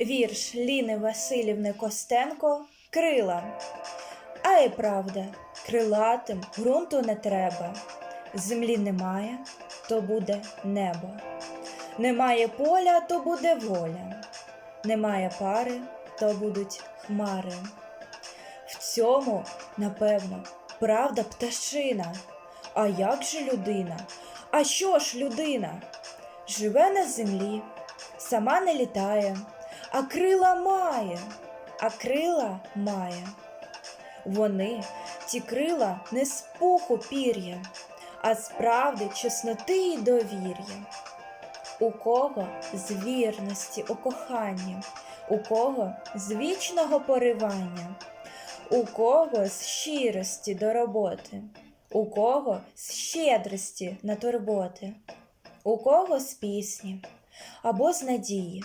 Вірш Ліни Васильівни Костенко Крила. А і правда, крилатим ґрунту не треба. Землі немає, то буде небо. Немає поля, то буде воля. Немає пари, то будуть хмари. В цьому, напевно, правда пташина. А як же людина? А що ж людина? Живе на землі, сама не літає, а крила має, а крила має. Вони, ті крила, не з пуху пір'я, а з правди, чесноти й довір'я. У кого з вірності у коханні, у кого з вічного поривання, у кого з щирості до роботи, у кого з щедрості на турботи, у кого з пісні, або з надії,